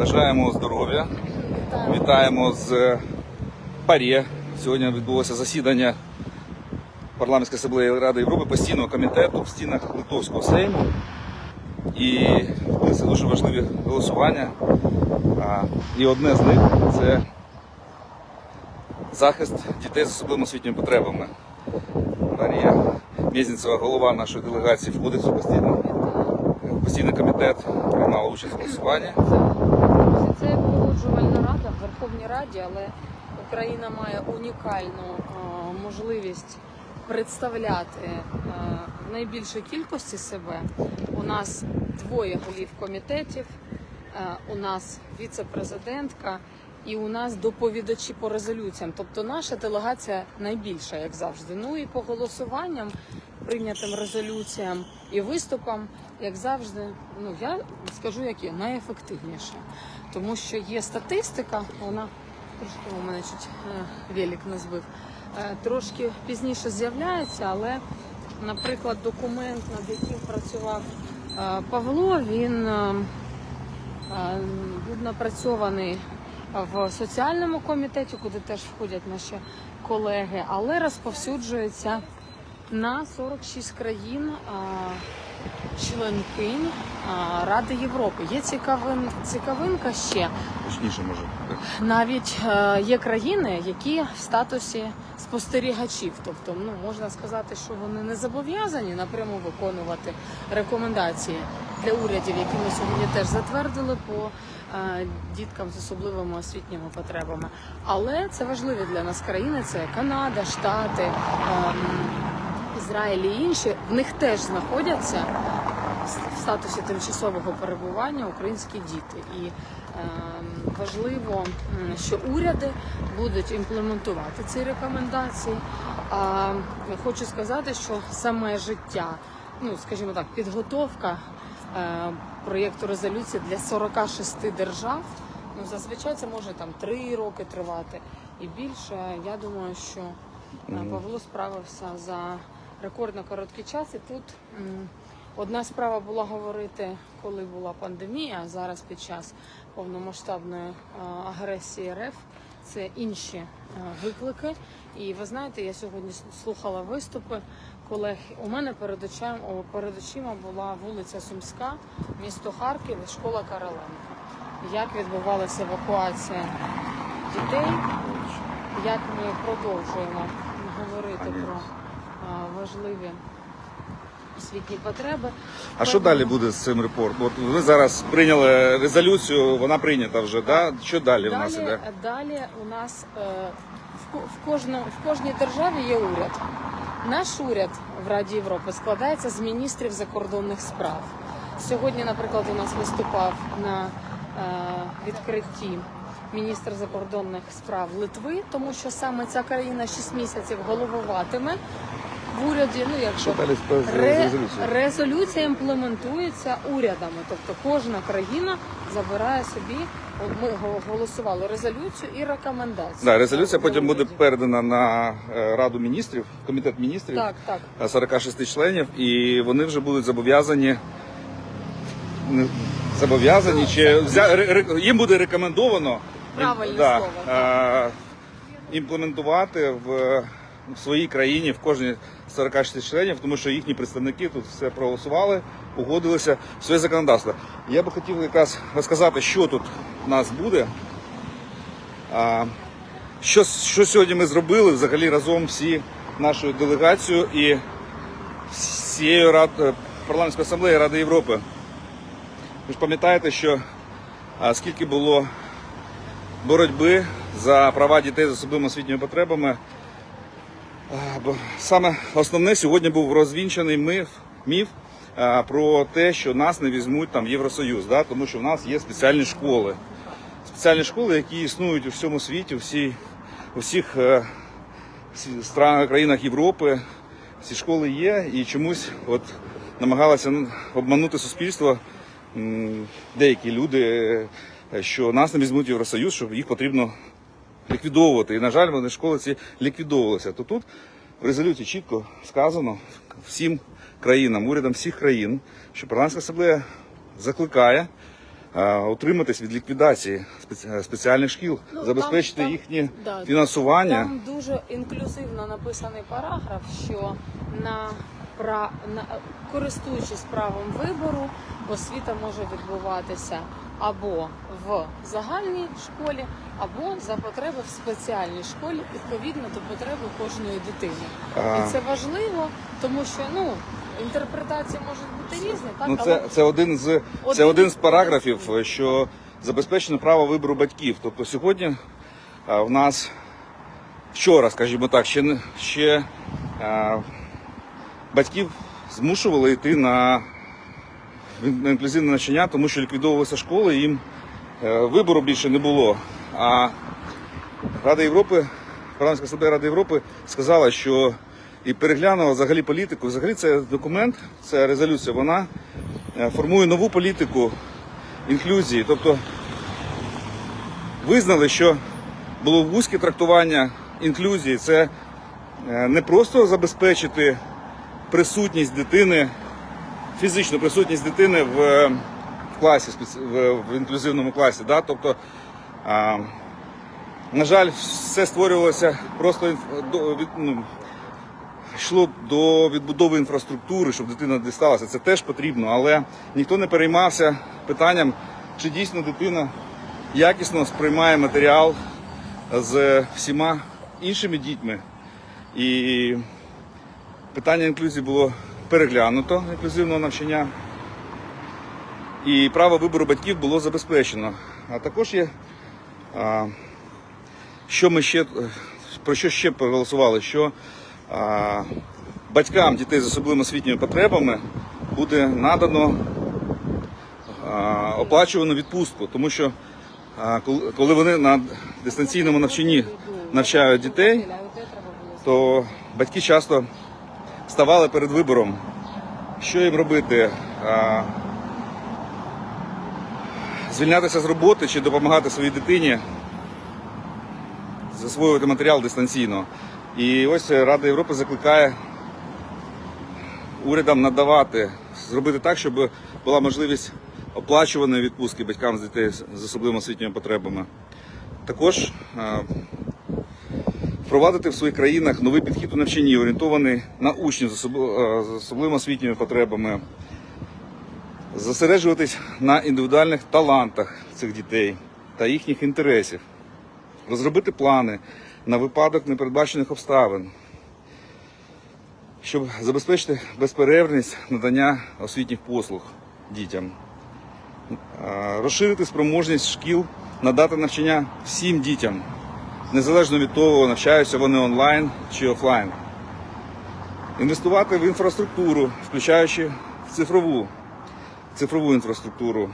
Бажаємо здоров'я. Вітаємо з ПАРЄ. Сьогодні відбулося засідання парламентської асамблеї Ради Європи постійного комітету в стінах Литовського Сейму. І це дуже важливі голосування. І одне з них це захист дітей з особливими освітніми потребами. Марія Мєзніцева, голова нашої делегації, входить у постійний, постійний комітет, приймала участь в голосуванні. Погоджувальна рада в Верховній Раді, але Україна має унікальну е, можливість представляти е, в найбільшій кількості себе. У нас двоє голів комітетів, е, у нас віце-президентка і у нас доповідачі по резолюціям. Тобто наша делегація найбільша, як завжди. Ну і по голосуванням, прийнятим резолюціям і виступам, як завжди, ну я скажу, як є найефективніше, тому що є статистика, вона трошки у мене чуть е, велик не Трошки пізніше з'являється, але, наприклад, документ, над яким працював е, Павло, він е, е, був напрацьований в соціальному комітеті, куди теж входять наші колеги, але розповсюджується на 46 країн членкинь Ради Європи. Є цікавин, цікавинка ще. Точніше, може. Навіть е, є країни, які в статусі спостерігачів, тобто ну можна сказати, що вони не зобов'язані напряму виконувати рекомендації для урядів, які ми сьогодні теж затвердили по е, діткам з особливими освітніми потребами. Але це важливі для нас країни: це Канада, Штати, ем, Ізраїль і інші. В них теж знаходяться в статусі тимчасового перебування українські діти. І е, важливо, що уряди будуть імплементувати ці рекомендації. А хочу сказати, що саме життя, ну скажімо так, підготовка е, проєкту резолюції для 46 держав. Ну зазвичай це може там 3 роки тривати і більше. Я думаю, що е, Павло справився за рекордно короткий час. І тут одна справа була говорити, коли була пандемія, а зараз під час повномасштабної е, агресії РФ. Це інші е, виклики. І ви знаєте, я сьогодні слухала виступи колег. У мене перед очима, перед очима була вулиця Сумська, місто Харків школа Короленко. Як відбувалася евакуація дітей, як ми продовжуємо говорити про важливі освітні потреби. А що далі буде з цим репортом? От ви зараз прийняли резолюцію, вона прийнята вже, да? Що далі, в нас Далі, іде? далі у нас е, в, ко- кожному, в кожній державі є уряд. Наш уряд в Раді Європи складається з міністрів закордонних справ. Сьогодні, наприклад, у нас виступав на е, відкритті міністр закордонних справ Литви, тому що саме ця країна 6 місяців головуватиме в уряді. Ну, якщо Ре- резолюція імплементується урядами, тобто кожна країна забирає собі. Ми голосували резолюцію і рекомендації. Да, резолюція для потім буде передана на е, Раду міністрів, комітет міністрів. Так, так. е, 46 членів, і вони вже будуть зобов'язані зобов'язані чи їм буде рекомендовано Правильне да, слово, е, імплементувати в, в своїй країні в кожній з 46 членів, тому що їхні представники тут все проголосували, погодилися в своє законодавство. Я би хотів якраз розказати, що тут у нас буде. А, що, що сьогодні ми зробили взагалі разом всі нашою делегацією і всією рад, е, парламентською асамблеєю Ради Європи. Ви ж пам'ятаєте, що скільки було боротьби за права дітей з особливими освітніми потребами. Бо Саме основне сьогодні був розвінчаний міф, міф про те, що нас не візьмуть там Євросоюз, да? тому що в нас є спеціальні школи. Спеціальні школи, які існують у всьому світі, у, всій, у всіх е, странах, країнах Європи. Ці школи є і чомусь от намагалися ну, обманути суспільство деякі люди, е, що нас не візьмуть Євросоюз, що їх потрібно ліквідовувати. І, на жаль, вони школи ці ліквідовувалися. То тут в резолюції чітко сказано всім країнам, урядам всіх країн, що парламентська асамблея закликає утриматись від ліквідації спеці- спеціальних шкіл, Ну, забезпечити там- їхнє да, фінансування. Там дуже інклюзивно написаний параграф, що на користуючись правом вибору, освіта може відбуватися або в загальній школі, або за потреби в спеціальній школі, відповідно до потреби кожної дитини. А. І це важливо, тому що ну інтерпретації можуть бути різні, так Ну, але це, це один з це Один- один з параграфів, що забезпечено право вибору батьків. Тобто сьогодні а, в нас вчора, скажімо так, ще не- ще а, батьків змушували йти на, інклюзивне навчання, тому що ліквідовувалися школи, їм е, вибору більше не було. А Рада Європи, парламентська асамблея Ради Європи сказала, що і переглянула взагалі політику. Взагалі це документ, це резолюція, вона е, формує нову політику інклюзії. Тобто визнали, що було вузьке трактування інклюзії. Це е, не просто забезпечити присутність дитини, фізичну присутність дитини в, е, класі, в інклюзивному класі. Да? Тобто, а, на жаль, все створювалося просто до, від, ну, йшло до відбудови інфраструктури, щоб дитина дісталася. Це теж потрібно, але ніхто не переймався питанням, чи дійсно дитина якісно сприймає матеріал з всіма іншими дітьми. І питання інклюзії було переглянуто інклюзивного навчання. І право вибору батьків було забезпечено. А також є а, що ми ще про що ще проголосували? Що а, батькам дітей з особливими освітніми потребами буде надано а, оплачувану відпустку, тому що а, коли- вони на дистанційному навчанні навчають дітей, то батьки часто ставали перед вибором, що їм робити. Звільнятися з роботи чи допомагати своїй дитині засвоювати матеріал дистанційно. І ось Рада Європи закликає урядам надавати, зробити так, щоб була можливість оплачуваної відпустки батькам з дітей з особливими освітніми потребами. Також впровадити в своїх країнах новий підхід у навчанні, орієнтований на учнів е, з особливими освітніми потребами, зосереджуватись на індивідуальних талантах цих дітей та їхніх інтересів. Розробити плани на випадок непередбачених обставин, щоб забезпечити безперервність надання освітніх послуг дітям, розширити спроможність шкіл надати навчання всім дітям, незалежно від того, навчаються вони онлайн чи офлайн. Інвестувати в інфраструктуру, включаючи в цифрову, цифрову інфраструктуру,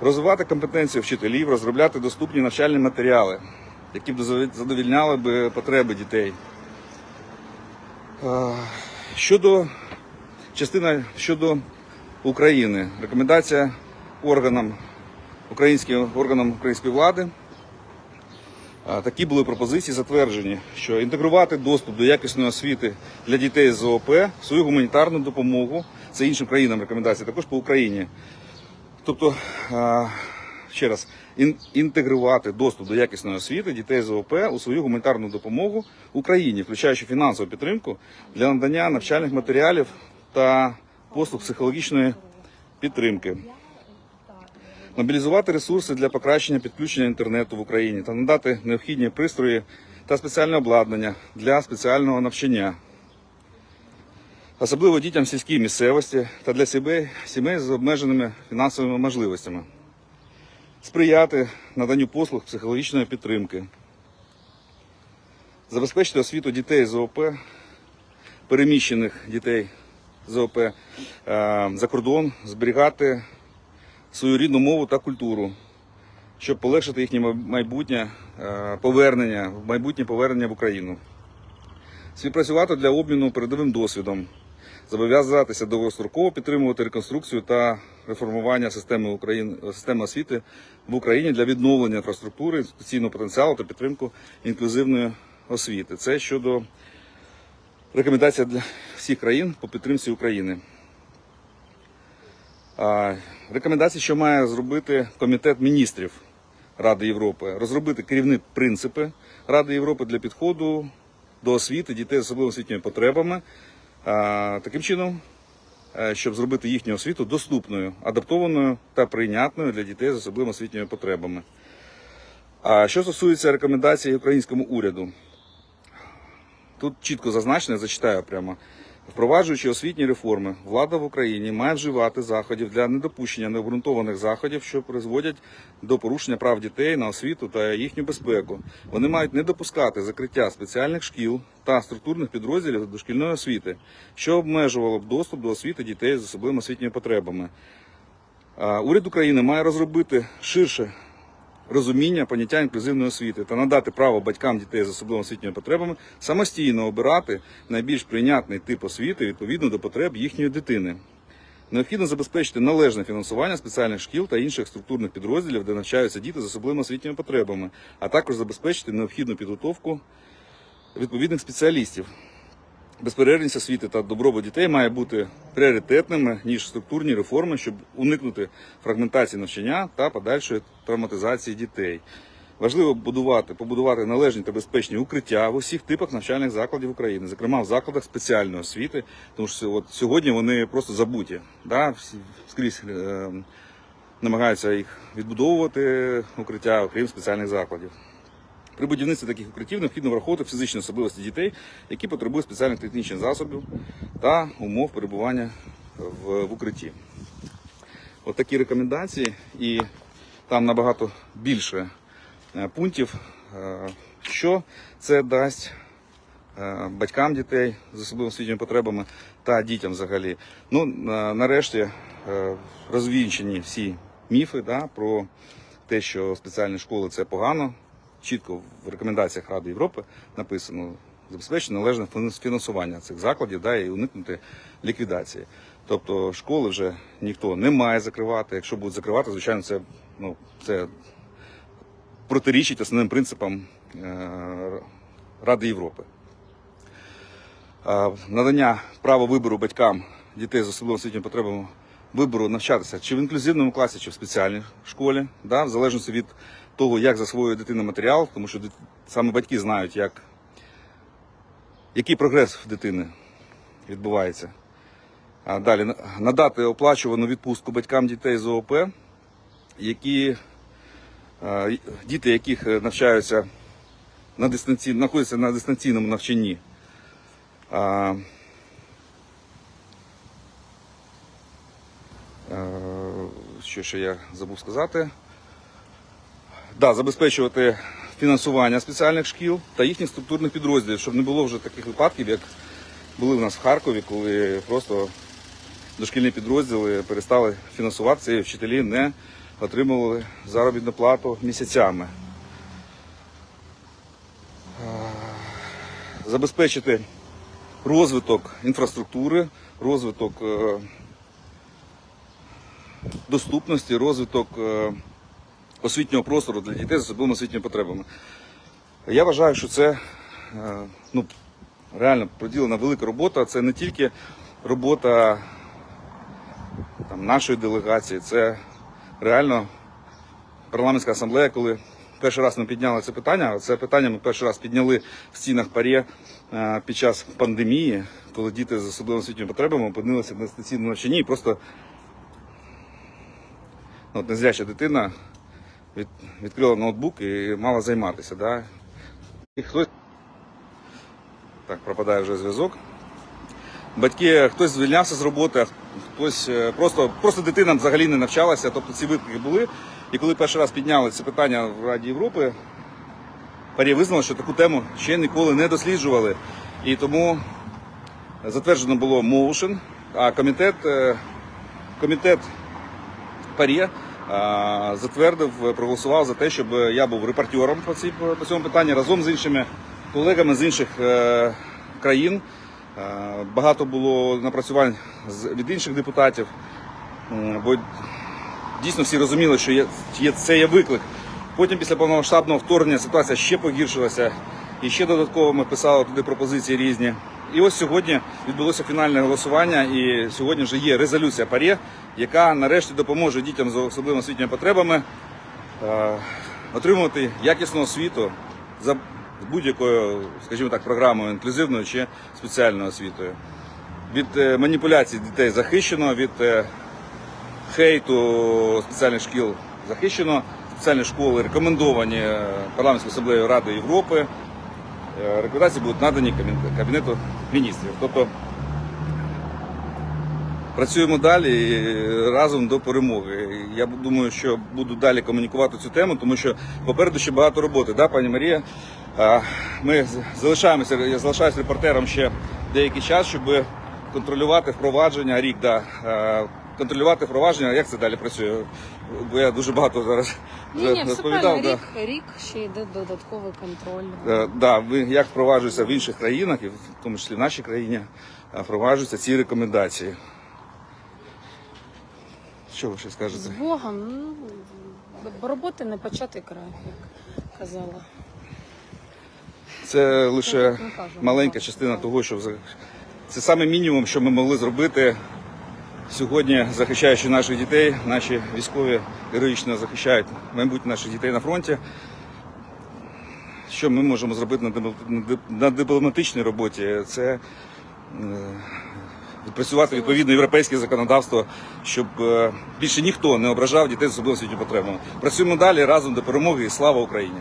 розвивати компетенцію вчителів, розробляти доступні навчальні матеріали, які б задовільняли б потреби дітей. Щодо частина щодо України, рекомендація органам українським органам української влади. Такі були пропозиції затверджені, що інтегрувати доступ до якісної освіти для дітей з ООП свою гуманітарну допомогу. Це іншим країнам рекомендації, також по Україні. Тобто, ще раз, інтегрувати доступ до якісної освіти дітей з ООП у свою гуманітарну допомогу Україні, включаючи фінансову підтримку для надання навчальних матеріалів та послуг психологічної підтримки. Мобілізувати ресурси для покращення підключення інтернету в Україні та надати необхідні пристрої та спеціальне обладнання для спеціального навчання особливо дітям сільській місцевості та для сімей, з обмеженими фінансовими можливостями, сприяти наданню послуг психологічної підтримки, забезпечити освіту дітей з ООП, переміщених дітей з ООП е, за кордон, зберігати свою рідну мову та культуру, щоб полегшити їхнє майбутнє е, повернення, майбутнє повернення в Україну співпрацювати для обміну передовим досвідом, зобов'язатися довгостроково підтримувати реконструкцію та реформування системи, України, системи освіти в Україні для відновлення інфраструктури, інституційного потенціалу та підтримку інклюзивної освіти. Це щодо рекомендацій для всіх країн по підтримці України. Рекомендації, що має зробити Комітет міністрів Ради Європи, розробити керівні принципи Ради Європи для підходу до освіти дітей з особливими освітніми потребами, таким чином, е, щоб зробити їхню освіту доступною, адаптованою та прийнятною для дітей з особливими освітніми потребами. А що стосується рекомендацій українському уряду, тут чітко зазначено, я зачитаю прямо. Впроваджуючи освітні реформи, влада в Україні має вживати заходів для недопущення необґрунтованих заходів, що призводять до порушення прав дітей на освіту та їхню безпеку. Вони мають не допускати закриття спеціальних шкіл та структурних підрозділів дошкільної освіти, що обмежувало б доступ до освіти дітей з особливими освітніми потребами. Уряд України має розробити ширше розуміння поняття інклюзивної освіти та надати право батькам дітей з особливими освітніми потребами самостійно обирати найбільш прийнятний тип освіти відповідно до потреб їхньої дитини. Необхідно забезпечити належне фінансування спеціальних шкіл та інших структурних підрозділів, де навчаються діти з особливими освітніми потребами, а також забезпечити необхідну підготовку відповідних спеціалістів. Безперервність освіти та добробут дітей має бути пріоритетними ніж структурні реформи, щоб уникнути фрагментації навчання та подальшої травматизації дітей. Важливо будувати, побудувати належні та безпечні укриття в усіх типах навчальних закладів України, зокрема в закладах спеціальної освіти, тому що от сьогодні вони просто забуті. Да? Скрізь е, намагаються їх відбудовувати укриття, окрім спеціальних закладів. При будівництві таких укриттів необхідно враховувати фізичні особливості дітей, які потребують спеціальних технічних засобів та умов перебування в, в укритті. От такі рекомендації, і там набагато більше е, пунктів, е, що це дасть е, батькам дітей з особливими освітніми потребами та дітям взагалі. Ну, нарешті розвінчені всі міфи да, про те, що спеціальні школи це погано. Чітко в рекомендаціях Ради Європи написано забезпечити належне фінансування цих закладів да, і уникнути ліквідації. Тобто школи вже ніхто не має закривати. Якщо будуть закривати, звичайно, це, ну, це протирічить основним принципам е, Ради Європи. Надання права вибору батькам дітей з особливими освітніми потребами вибору навчатися чи в інклюзивному класі, чи в спеціальній школі, да, в залежності від того, як засвоює дитина матеріал, тому що саме батьки знають, як, який прогрес в дитини відбувається. А далі надати оплачувану відпустку батькам дітей з ООП, які діти, яких е, навчаються на дистанцій, знаходяться на дистанційному навчанні. А, е, Що ще я забув сказати? Да, забезпечувати фінансування спеціальних шкіл та їхніх структурних підрозділів, щоб не було вже таких випадків, як були в нас в Харкові, коли просто дошкільні підрозділи перестали фінансуватися і вчителі не отримували заробітну плату місяцями. Забезпечити розвиток інфраструктури, розвиток е, доступності, розвиток е, освітнього простору для дітей з особливими освітніми потребами. Я вважаю, що це е, ну, реально проділена велика робота. Це не тільки робота там, нашої делегації, це реально парламентська асамблея, коли перший раз ми підняли це питання. Це питання ми перший раз підняли в стінах ПАРЄ е, під час пандемії, коли діти з особливими освітніми потребами опинилися на дистанційному навчанні і просто ну, незряча дитина від, відкрила ноутбук і мала займатися. Да? І хтось так пропадає вже зв'язок. Батьки, хтось звільнявся з роботи, хтось е, просто, просто дитина взагалі не навчалася, тобто ці виклики були. І коли перший раз підняли це питання в Раді Європи, Парі визнала, що таку тему ще ніколи не досліджували. І тому затверджено було motion, а комітет, е, комітет Парі затвердив, проголосував за те, щоб я був репортером по, цій, по цьому питанні разом з іншими колегами з інших е, країн. Е, Багато було напрацювань від інших депутатів, бо дійсно всі розуміли, що є, є, це є виклик. Потім після повномасштабного вторгнення ситуація ще погіршилася, і ще додатково ми писали туди пропозиції різні. І ось сьогодні відбулося фінальне голосування, і сьогодні вже є резолюція ПАРЄ, яка нарешті допоможе дітям з особливими освітніми потребами е, отримувати якісну освіту за будь-якою, скажімо так, програмою інклюзивною чи спеціальною освітою. Від е, маніпуляцій дітей захищено, від е, хейту спеціальних шкіл захищено. Спеціальні школи рекомендовані парламентською асамблеєю Ради Європи. Е, Рекомендації будуть надані Кабінету міністрів. Тобто працюємо далі разом до перемоги. Я думаю, що буду далі комунікувати цю тему, тому що попереду ще багато роботи. Да, пані Марія? Ми залишаємося, я залишаюся репортером ще деякий час, щоб контролювати впровадження рік, да, контролювати впровадження, як це далі працює. Бо я дуже багато зараз Ні, ні, все розповідав. правильно. да. Рік, рік ще йде додатковий контроль. Е, Да, ви як впроваджується в інших країнах, і в тому числі в нашій країні, е, впроваджуються ці рекомендації. Що ви ще З скажете? Богом, ну, бо роботи не почати край, як казала. Це лише ми кажемо, маленька так. частина того, що взаг- це саме мінімум, що ми могли зробити сьогодні, захищаючи наших дітей. Наші військові героїчно захищають майбутнє наших дітей на фронті. Що ми можемо зробити на дипл- на дип- на дипломатичній роботі? Це е, відпрацювати відповідно європейське законодавство, щоб е, більше ніхто не ображав дітей з особливими освітніми потребами. Працюємо далі разом до перемоги і слава Україні!